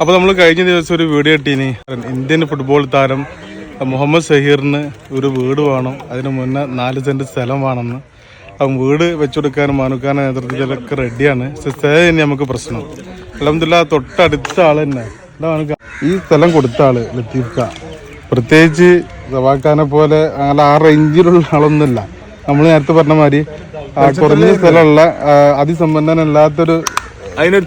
അപ്പോൾ നമ്മൾ കഴിഞ്ഞ ദിവസം ഒരു വീഡിയോ ഇട്ടീനി. ഇന്ത്യൻ ഫുട്ബോൾ താരം മുഹമ്മദ് സഹീറിന് ഒരു വീട് വേണം. അതിന് മുന്നേ നാല് സെന്റ് സ്ഥലം വേണമെന്ന്. അപ്പം വീട് വെച്ചുകൊടുക്കാൻ മാനുക്കാനും നേതൃത്വത്തിലൊക്കെ റെഡിയാണ് സ്ഥലം തന്നെ നമുക്ക് പ്രശ്നം. അലഹമില്ല തൊട്ടടുത്ത ആൾ തന്നെ? ഈ സ്ഥലം കൊടുത്ത ആൾ ലത്തീഫ് ഖാ പ്രത്യേകിച്ച് സവാഖാനെ പോലെ അങ്ങനെ ആ റേഞ്ചിലുള്ള ആളൊന്നുമില്ല. നമ്മൾ നേരത്തെ പറഞ്ഞ മാതിരി കുറഞ്ഞ സ്ഥലമുള്ള അതിസമ്പന്നനല്ലാത്തൊരു അതിനൊരു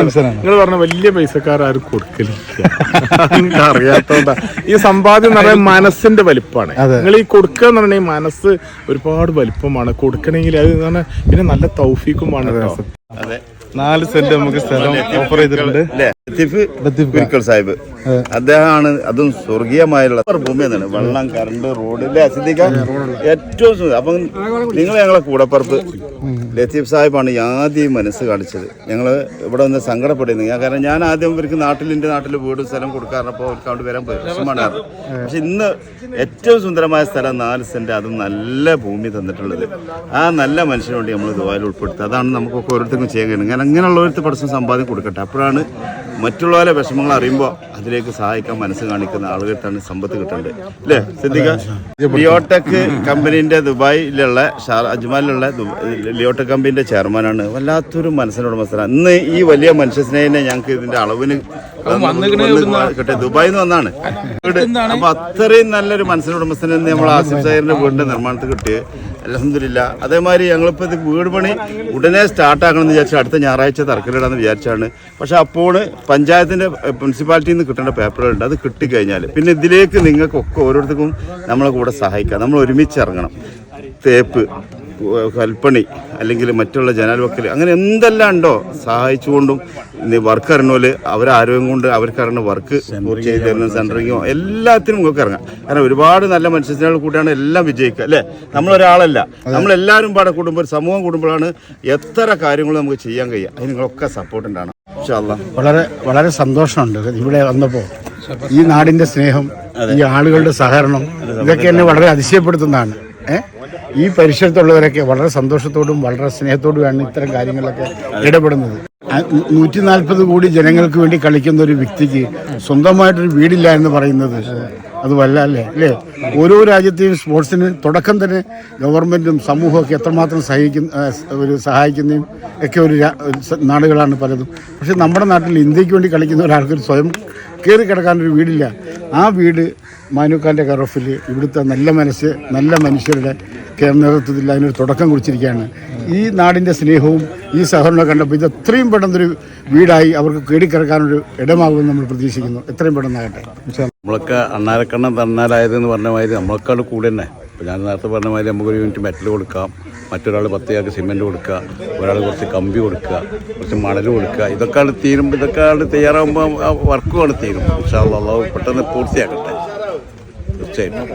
മനുഷ്യനാണ്. നിങ്ങൾ പറഞ്ഞ വലിയ പൈസക്കാരും കൊടുക്കലില്ല. അറിയാത്തോണ്ടാ ഈ സമ്പാദ്യം എന്ന് പറയുന്നത് മനസ്സിന്റെ വലിപ്പമാണ് നിങ്ങൾ ഈ കൊടുക്കുക എന്ന് പറഞ്ഞാൽ ഈ മനസ്സ് ഒരുപാട് വലിപ്പമാണ്. കൊടുക്കണമെങ്കിൽ അത് പറഞ്ഞാൽ പിന്നെ നല്ല തൗഫീക്കുമാണ്. അതെ. നാല് സെന്റ് നമുക്ക് സ്ഥലം ഓഫർ ചെയ്തിട്ടുണ്ട്. സാഹിബ്. അദ്ദേഹമാണ് അതും സ്വർഗീയമായുള്ള ഭൂമി എന്നാണ്. വെള്ളം കറണ്ട് റോഡ് അല്ലേ? അസിദ്ധിക്ക ഏറ്റവും. അപ്പം നിങ്ങൾ ഞങ്ങളെ കൂടപ്പുറത്ത് ലത്തീഫ് സാഹിബാണ് ആദ്യം മനസ്സ് കാണിച്ചത്. ഞങ്ങൾ ഇവിടെ വന്ന് സങ്കടപ്പെടുന്നു ഞാൻ കാരണം ഞാൻ ആദ്യം ഇവർക്ക് നാട്ടിൽ എന്റെ നാട്ടിൽ വീടും സ്ഥലം കൊടുക്കാറപ്പോൾ അവർക്ക് അവിടെ വരാൻ പോയി. വിഷമാണ് പക്ഷെ ഇന്ന് ഏറ്റവും സുന്ദരമായ സ്ഥലം നാല് സെന്റ് അതും നല്ല ഭൂമി തന്നിട്ടുള്ളത്. ആ നല്ല മനുഷ്യന് വേണ്ടി നമ്മൾ ദുബായിൽ ഉൾപ്പെടുത്തുക. അതാണ് നമുക്കൊക്കെ ഓരോരുത്തർക്കും ചെയ്യാൻ കഴിയുന്നത്. കാരണം അങ്ങനെയുള്ളവർക്ക് പഠിച്ച സമ്പാദ്യം കൊടുക്കട്ടെ. അപ്പോഴാണ് മറ്റുള്ളവരെ വിഷമങ്ങൾ അറിയുമ്പോൾ അതിലേക്ക് സഹായിക്കാൻ മനസ്സ് കാണിക്കുന്ന ആളുകൾക്കാണ് സമ്പത്ത് കിട്ടേണ്ടത്. അല്ലേ ശ്രദ്ധിക്കുക ലിയോടെക് കമ്പനീന്റെ ദുബായിലുള്ള ഷാർ അജ്മാലിലുള്ള ലിയോടെക് കമ്പനീന്റെ ചെയർമാനാണ്. വല്ലാത്തൊരു മനസ്സിനോട് മനസ്സിലാണ് ഇന്ന് ഈ വലിയ മനുഷ്യ സ്നേഹിനെ ഞങ്ങൾക്ക് ഇതിന്റെ അളവിന് കിട്ടെ ദുബായിൽ നിന്ന് വന്നാണ്. അപ്പൊ അത്രയും നല്ലൊരു മനസ്സിനുടമസ്ഥനെ നമ്മൾ ആസിഫ് സാഹിറിന്റെ വീടിന്റെ നിർമ്മാണത്തിൽ കിട്ടിയത് അലഹമില്ല അതേമാതിരി ഞങ്ങളിപ്പോൾ ഇത് വീട് പണി ഉടനെ സ്റ്റാർട്ടാക്കണം എന്ന് വിചാരിച്ചു അടുത്ത ഞായറാഴ്ച തറക്കല്ലിടാന്ന് വിചാരിച്ചാണ്. പക്ഷെ അപ്പോൾ പഞ്ചായത്തിന്റെ മുനിസിപ്പാലിറ്റിയിൽ നിന്ന് കിട്ടേണ്ട പേപ്പറുകളുണ്ട്. അത് കിട്ടിക്കഴിഞ്ഞാൽ പിന്നെ ഇതിലേക്ക് നിങ്ങൾക്കൊക്കെ ഓരോരുത്തർക്കും നമ്മളെ കൂടെ സഹായിക്കാം. നമ്മൾ ഒരുമിച്ച് ഇറങ്ങണം. തേപ്പ് കൽപ്പണി അല്ലെങ്കിൽ മറ്റുള്ള ജനാൽ അങ്ങനെ എന്തെല്ലാം ഉണ്ടോ സഹായിച്ചുകൊണ്ടും വർക്ക് അറിഞ്ഞോൽ അവരാരോഗ്യം കൊണ്ട് അവർക്ക് ഇറങ്ങുന്ന വർക്ക് ചെയ്ത് തരുന്ന സെന്ററിങ്ങോ എല്ലാത്തിനും നിങ്ങൾക്ക് ഇറങ്ങാം. കാരണം ഒരുപാട് നല്ല മനുഷ്യനെ കൂടിയാണ് എല്ലാം വിജയിക്കുക അല്ലേ? നമ്മളൊരാളല്ല. നമ്മളെല്ലാവരും പാടെ കൂടുമ്പോൾ ഒരു സമൂഹം കൂടുമ്പോഴാണ് എത്ര കാര്യങ്ങളും നമുക്ക് ചെയ്യാൻ കഴിയുക. അതിന് നിങ്ങളൊക്കെ അല്ലാ വളരെ വളരെ സന്തോഷമുണ്ട് ഇവിടെ വന്നപ്പോൾ ഈ നാടിന്റെ സ്നേഹം ഈ ആളുകളുടെ സഹകരണം ഇതൊക്കെ എന്നെ വളരെ അതിശയപ്പെടുത്തുന്നതാണ്? ഈ പരിസരത്തുള്ളവരൊക്കെ വളരെ സന്തോഷത്തോടും വളരെ സ്നേഹത്തോടുമാണ് ഇത്തരം കാര്യങ്ങളൊക്കെ ഇടപെടുന്നത്. നൂറ്റി നാൽപ്പത് കോടി ജനങ്ങൾക്ക് വേണ്ടി കളിക്കുന്ന ഒരു വ്യക്തിക്ക് സ്വന്തമായിട്ടൊരു വീടില്ല എന്ന് പറയുന്നത് അത് വല്ല അല്ലേ? ഓരോ രാജ്യത്തെയും സ്പോർട്സിന് തുടക്കം തന്നെ ഗവൺമെന്റും സമൂഹമൊക്കെ എത്രമാത്രം സഹിക്കുന്ന ഒരു സഹായിക്കുന്നതും ഒക്കെ ഒരു നാടുകളാണ് പലതും. പക്ഷേ നമ്മുടെ നാട്ടിൽ ഇന്ത്യയ്ക്ക് വേണ്ടി കളിക്കുന്ന ഒരാൾക്ക് ഒരു സ്വയം കയറി കിടക്കാനൊരു വീടില്ല. ആ വീട് മാനുക്കാന്റെ കറഫിൽ ഇവിടുത്തെ നല്ല മനസ്സ് നല്ല മനുഷ്യരുടെ നേതൃത്വത്തിൽ അതിനൊരു തുടക്കം കുറിച്ചിരിക്കുകയാണ്. ഈ നാടിന്റെ സ്നേഹവും ഈ സഹകരണവും കണ്ടപ്പോൾ ഇത് എത്രയും പെട്ടെന്നൊരു വീടായി അവർക്ക് കേടിക്കിറക്കാനൊരു ഇടമാകുമെന്ന് നമ്മൾ പ്രതീക്ഷിക്കുന്നു. എത്രയും പെട്ടെന്നാകട്ടെ. നമ്മളൊക്കെ അണ്ണാരക്കണ്ണം തന്നാലായതെന്ന് പറഞ്ഞ മാതിരി നമ്മളൊക്കെ കൂടെ തന്നെ ഇപ്പോൾ ഞാൻ നേരത്തെ പറഞ്ഞ മാതിരി നമുക്കൊരു യൂണിറ്റ് മെറ്റൽ കൊടുക്കാം. മറ്റൊരാൾ പത്ത് ചാക്ക് സിമെന്റ് കൊടുക്കുക. ഒരാൾ കുറച്ച് കമ്പി കൊടുക്കുക. കുറച്ച് മണൽ കൊടുക്കുക. ഇതൊക്കെ ആണ് തീരുമ്പോൾ ഇതൊക്കെ ആണ് തയ്യാറാകുമ്പോൾ വർക്കുകൾ തീരും. പക്ഷേ അള്ളാഹു പെട്ടെന്ന് പൂർത്തിയാക്കട്ടെ. തീർച്ചയായിട്ടും.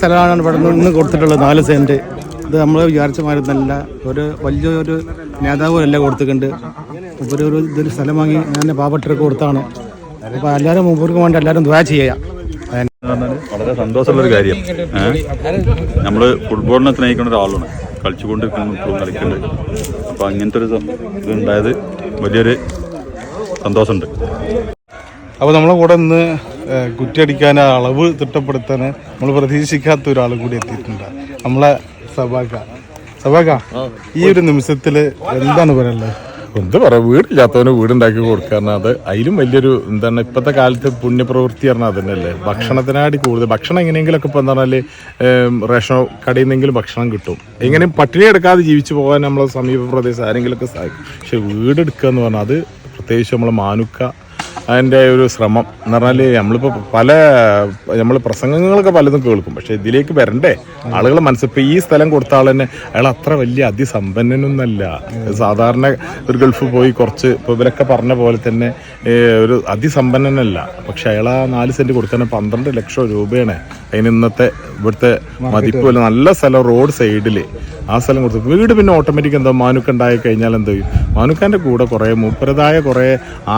സ്ഥലമാണ് ഇവിടെ നിന്ന് കൊടുത്തിട്ടുള്ളത് നാല് സെന്റ് ഇത് നമ്മൾ വിചാരിച്ച മാതിരി നല്ല ഒരു വലിയൊരു നേതാവ് അല്ല കൊടുത്തിട്ടുണ്ട്. ഒരു ഇതൊരു സ്ഥലം വാങ്ങി ഞാൻ പാവപ്പെട്ടവർക്ക് കൊടുത്താണ്. അപ്പോൾ എല്ലാവരും മുമ്പൂർക്ക് വേണ്ടി എല്ലാവരും ദ്വാ ചെയ്യുക വളരെ സന്തോഷമുള്ള ഒരു കാര്യം നമ്മൾ ഫുട്ബോളിനെ സ്നേഹിക്കുന്ന ഒരാളാണ് കളിച്ചുകൊണ്ട് ഇപ്പോഴും കളിക്കുന്നുണ്ട്. അപ്പോൾ അങ്ങനത്തെ ഒരു ഇതുണ്ടായത് വലിയൊരു സന്തോഷമുണ്ട്. അപ്പോൾ നമ്മളെ കൂടെ ഇന്ന് കുറ്റിയടിക്കാൻ അളവ് തിട്ടപ്പെടുത്താൻ നമ്മൾ പ്രതീക്ഷിക്കാത്ത ഒരാൾ കൂടി എത്തിയിട്ടുണ്ട്. നമ്മളെ സഭാക്ക സഭാക്ക ഈ ഒരു നിമിഷത്തിൽ എന്താണ് പറയുള്ളത് എന്ത് പറയാ വീടില്ലാത്തവന് വീടുണ്ടാക്കി കൊടുക്കാറുണ്ട് അത് അതിലും വലിയൊരു എന്താണ് ഇപ്പോഴത്തെ കാലത്ത് പുണ്യപ്രവൃത്തി പറഞ്ഞാൽ അതന്നെയല്ലേ ഭക്ഷണത്തിനാടി കൂടുതൽ ഭക്ഷണം എങ്ങനെയെങ്കിലൊക്കെ ഇപ്പം എന്താ പറഞ്ഞാൽ റേഷൻ കടയിൽ നിന്നെങ്കിലും ഭക്ഷണം കിട്ടും. എങ്ങനെയും പട്ടിണി എടുക്കാതെ ജീവിച്ചു പോകാൻ നമ്മളെ സമീപ പ്രദേശം ആരെങ്കിലുമൊക്കെ സഹായിക്കും. പക്ഷെ വീടെടുക്കുക എന്ന് പറഞ്ഞാൽ അത് പ്രത്യേകിച്ച് നമ്മളെ മാനുക്ക അതിന്റെ ഒരു ശ്രമം എന്ന് പറഞ്ഞാൽ നമ്മളിപ്പോൾ പല നമ്മൾ പ്രസംഗങ്ങളൊക്കെ പലതും കേൾക്കും. പക്ഷേ ഇതിലേക്ക് വരണ്ടേ? ആളുകളെ മനസ്സിപ്പോൾ ഈ സ്ഥലം കൊടുത്ത തന്നെ അയാൾ അത്ര വലിയ അതിസമ്പന്നനൊന്നല്ല സാധാരണ ഒരു ഗൾഫ് പോയി കുറച്ച് ഇപ്പോൾ ഇവരൊക്കെ പറഞ്ഞ പോലെ തന്നെ ഒരു അതിസമ്പന്നനല്ല. പക്ഷേ അയാൾ ആ നാല് സെന്റ് കൊടുത്തന്നെ പന്ത്രണ്ട് ലക്ഷം രൂപയാണ് അതിന് ഇന്നത്തെ ഇവിടുത്തെ മതിപ്പ് പോലെ നല്ല സ്ഥലം റോഡ് സൈഡിൽ ആ സ്ഥലം കൊടുത്തു വീട് പിന്നെ ഓട്ടോമാറ്റിക് എന്താ മാനുക്കുണ്ടായി കഴിഞ്ഞാൽ എന്ത് ചെയ്യും. മാനുക്കാന്റെ കൂടെ കുറേ മൂപ്പരതായ കുറേ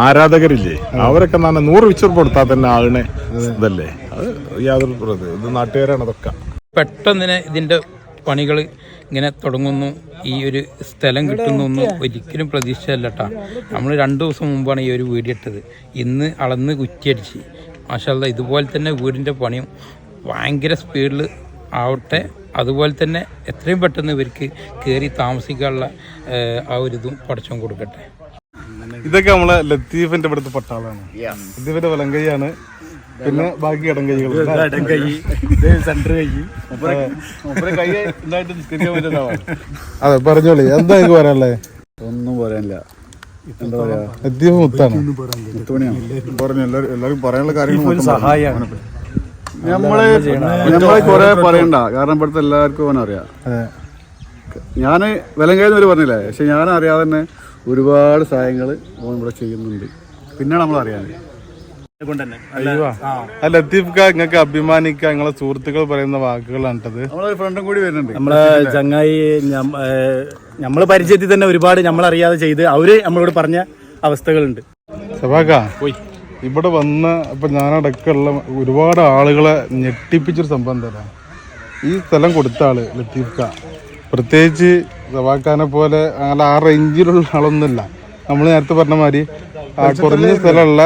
ആരാധകരില്ലേ? അവരൊക്കെ എന്നാണ് നൂറ് വിച്ചുറുപ്പ് കൊടുത്താൽ തന്നെ ആളിനെ ഇതല്ലേ? അത് യാതൊരു ഇത് നാട്ടുകാരാണ് അതൊക്കെ. പെട്ടെന്ന് ഇതിന്റെ പണികൾ ഇങ്ങനെ തുടങ്ങുന്നു. ഈ ഒരു സ്ഥലം കിട്ടുന്നൊന്നും ഒരിക്കലും പ്രതീക്ഷയല്ല നമ്മൾ രണ്ട് ദിവസം മുമ്പാണ് ഈ ഒരു വീട് ഇട്ടത്. ഇന്ന് അളന്ന് കുറ്റിയടിച്ച്. മാഷല്ല ഇതുപോലെ തന്നെ വീടിന്റെ പണിയും ഭയങ്കര സ്പീഡിൽ ആവട്ടെ. അതുപോലെ തന്നെ എത്രയും പെട്ടെന്ന് ഇവർക്ക് കയറി താമസിക്കാനുള്ള ആ ഒരു ഇതും പഠിച്ചും കൊടുക്കട്ടെ. ഇതൊക്കെ നമ്മളെ ലത്തീഫിന്റെ ഇവിടുത്തെ പട്ടാളാണ്. ലത്തീഫിന്റെ വലം കൈയാണ് പിന്നെ ബാക്കി ഇടം കൈകൾ സെന്റർ കൈ. അതെ പറഞ്ഞോളി. എന്താ എനിക്ക് പറയാനുള്ളത് ഒന്നും പറയാനില്ല. ലത്തീഫ് മുത്താണ്. പറഞ്ഞു പറയാനുള്ള കാര്യങ്ങൾ സഹായമാണ് നമ്മൾ നമ്മളെ കുറെ പറയണ്ട. കാരണം ഇവിടുത്തെ എല്ലാവർക്കും അവനറിയാം. ഞാൻ വിലം പറഞ്ഞില്ലേ? പക്ഷെ ഞാൻ അറിയാതെ തന്നെ ഒരുപാട് സഹായങ്ങൾ മോൻ ഇവിടെ ചെയ്യുന്നുണ്ട്. പിന്നെ നമ്മൾ അറിയാൻ ആ. ലത്തീഫ് കാ നിങ്ങൾക്ക് അഭിമാനിക്ക നിങ്ങളെ സുഹൃത്തുക്കൾ പറയുന്ന വാക്കുകളാണ് നമ്മളൊരു ഫ്രണ്ടും കൂടി വരുന്നുണ്ട്. നമ്മളെ ചങ്ങായി നമ്മൾ പരിചയത്തിൽ തന്നെ ഒരുപാട് നമ്മളറിയാതെ ചെയ്ത് അവർ നമ്മളോട് പറഞ്ഞ അവസ്ഥകളുണ്ട്. സഭാക്ക ഇവിടെ വന്ന ഇപ്പൊ ഞാനടക്കമുള്ള ഒരുപാട് ആളുകളെ ഞെട്ടിപ്പിച്ചൊരു സംഭവം തരാം ഈ സ്ഥലം കൊടുത്ത ആൾ ലത്തീഫ് ക പ്രത്യേകിച്ച് സഭാക്കാനെ പോലെ അങ്ങനെ ആ റേഞ്ചിലുള്ള ആളൊന്നുമില്ല. നമ്മൾ നേരത്തെ പറഞ്ഞ മാതിരി കുറഞ്ഞ സ്ഥലമുള്ള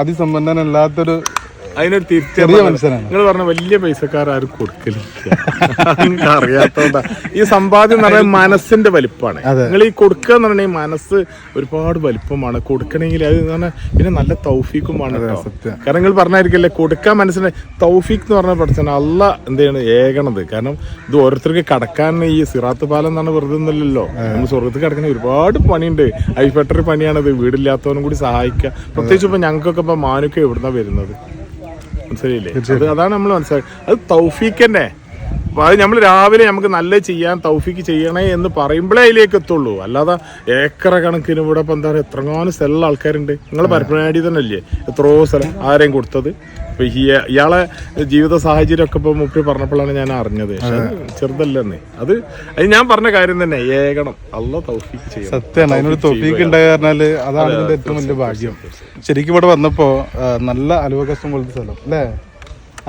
അതിസമ്പന്നനല്ലാത്തൊരു അതിനൊരു ചെറിയ മനുഷ്യനാണ്. നിങ്ങൾ പറഞ്ഞ വലിയ പൈസക്കാരും കൊടുക്കലില്ല. നിങ്ങൾക്ക് അറിയാത്തോണ്ടാ ഈ സമ്പാദ്യം എന്ന് പറഞ്ഞാൽ മനസ്സിന്റെ വലിപ്പമാണ് നിങ്ങൾ ഈ കൊടുക്കുക എന്ന് പറഞ്ഞാൽ മനസ്സ് ഒരുപാട് വലിപ്പമാണ്. കൊടുക്കണമെങ്കിൽ അത് പറഞ്ഞാൽ പിന്നെ നല്ല തൗഫീക്കുമാണ് കാരണം നിങ്ങൾ പറഞ്ഞായിരിക്കല്ലേ കൊടുക്കാൻ മനസ്സിന് തൗഫീഖ് എന്ന് പറഞ്ഞ പഠിച്ചാൽ അല്ല എന്താണ് ഏകണത്. കാരണം ഇത് ഓരോരുത്തർക്ക് കടക്കാൻ ഈ സിറാത്ത് പാലം എന്നാണ് വെറുതെ ഒന്നുമില്ലല്ലോ. നമ്മൾ സ്വർഗത്ത് കിടക്കുന്ന ഒരുപാട് പണിയുണ്ട്. അതിൽപ്പെട്ടൊരു പണിയാണത്. വീടില്ലാത്തവനും കൂടി സഹായിക്കുക. പ്രത്യേകിച്ച് ഇപ്പൊ ഞങ്ങൾക്കൊക്കെ ഇപ്പൊ മാനൊക്കെ എവിടുന്നാ വരുന്നത്? മനസ്സിലായില്ലേ? അത് അതാണ് നമ്മൾ മനസ്സിലാക്കി അത് തൗഫീക്ക് തന്നെ അപ്പൊ അത് നമ്മൾ രാവിലെ നമുക്ക് നല്ല ചെയ്യാൻ തൗഫിക്ക് ചെയ്യണേ എന്ന് പറയുമ്പോഴേ അതിലേക്ക് എത്തുള്ളൂ. അല്ലാതെ ഏക്കറ കണക്കിന് ഇവിടെ ഇപ്പം എന്താ പറയുക എത്രങ്ങാനും സ്ഥലമുള്ള ആൾക്കാരുണ്ട്. നിങ്ങൾ പരപ്പനാടി തന്നെ അല്ലേ എത്രയോ സ്ഥലം ആരെയും കൊടുത്തത്. ഇപ്പൊ ഈ ഇയാളെ ജീവിത സാഹചര്യം ഒക്കെ ഇപ്പൊ മുപ്പി പറഞ്ഞപ്പോഴാണ് ഞാൻ അറിഞ്ഞത്. ചെറുതല്ലെന്നേ അത്. അത് ഞാൻ പറഞ്ഞ കാര്യം തന്നെ ഏകണം. അല്ല തൗഫിക്ക് ചെയ്യണം. സത്യമാണ് അതിനൊരു തൗഫിക്ക് ഉണ്ടായ പറഞ്ഞാൽ അതാണ് ഏറ്റവും വലിയ ഭാഗ്യം. ശരിക്കും ഇവിടെ വന്നപ്പോൾ നല്ല അലുവകഷ്ടം പോലത്തെ സ്ഥലം അല്ലേ?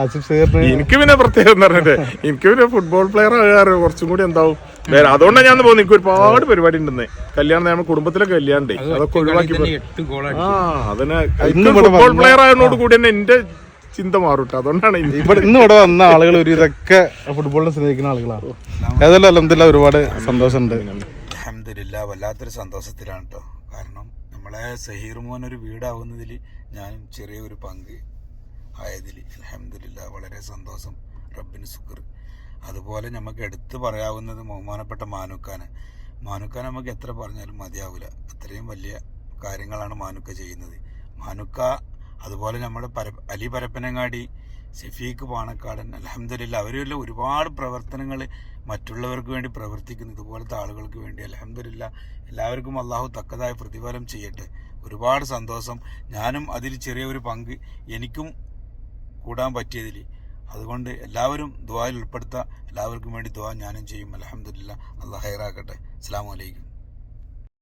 ആസിഫ് സേറിന് എനിക്ക് പിന്നെ പ്രത്യേകം പറഞ്ഞിട്ട് എനിക്ക് പിന്നെ ഫുട്ബോൾ പ്ലെയർ ആകാറ് കുറച്ചും കൂടി എന്താവും. വേറെ അതുകൊണ്ടാണ് ഞാൻ പോകുന്നത്. എനിക്ക് ഒരുപാട് പരിപാടി ഉണ്ടെന്ന്. കല്യാണം നമ്മുടെ കുടുംബത്തിലൊക്കെ കല്യാണ്ട് അതൊക്കെ ഒഴിവാക്കി ആ അതിനെ ഫുട്ബോൾ പ്ലെയർ ആയതിനോട് കൂടി തന്നെ എന്റെ ചിന്ത മാറൂട്ടോ. അതുകൊണ്ടാണ് ഇവിടെ ഇന്ന് ഇവിടെ വന്ന ആളുകൾ ഒരു ഇതൊക്കെ ഫുട്ബോളിനെ സ്നേഹിക്കുന്ന ആളുകളാണ്. ഏതായാലും അലഹമില്ല ഒരുപാട് സന്തോഷമുണ്ട്. അഹമ്മദില്ല വല്ലാത്തൊരു സന്തോഷത്തിലാണ് കേട്ടോ കാരണം നമ്മളെ സഹീർ മോൻ ഒരു വീടാവുന്നതിൽ ഞാനും ചെറിയൊരു പങ്ക് ആയതിൽ അലഹമില്ല വളരെ സന്തോഷം റബ്ബിന് സുഖർ അതുപോലെ നമുക്ക് എടുത്തു പറയാവുന്നത് ബഹുമാനപ്പെട്ട മാനുക്കാന്. മാനുക്ക നമുക്ക് എത്ര പറഞ്ഞാലും മതിയാവില്ല അത്രയും വലിയ കാര്യങ്ങളാണ് മാനുക്ക ചെയ്യുന്നത്. മാനുക്ക അതുപോലെ നമ്മുടെ അലി പരപ്പനങ്ങാടി ഷെഫീഖ് പാണക്കാടൻ അലഹമില്ല അവരെല്ലാം ഒരുപാട് പ്രവർത്തനങ്ങൾ മറ്റുള്ളവർക്ക് വേണ്ടി പ്രവർത്തിക്കുന്നു. ഇതുപോലത്തെ ആളുകൾക്ക് വേണ്ടി അലഹമില്ല എല്ലാവർക്കും അള്ളാഹു തക്കതായ പ്രതിഫലം ചെയ്യട്ടെ. ഒരുപാട് സന്തോഷം. ഞാനും അതിൽ ചെറിയൊരു പങ്ക്. എനിക്കും കൂടാൻ പറ്റിയതിൽ. അതുകൊണ്ട് എല്ലാവരും ദുബായിൽ ഉൾപ്പെടുത്തുക എല്ലാവർക്കും വേണ്ടി ദുബാ ഞാനും ചെയ്യും. അലഹമില്ല അള്ളാഹ് ഹൈറാക്കട്ടെ. അസ്സാം വലൈക്കും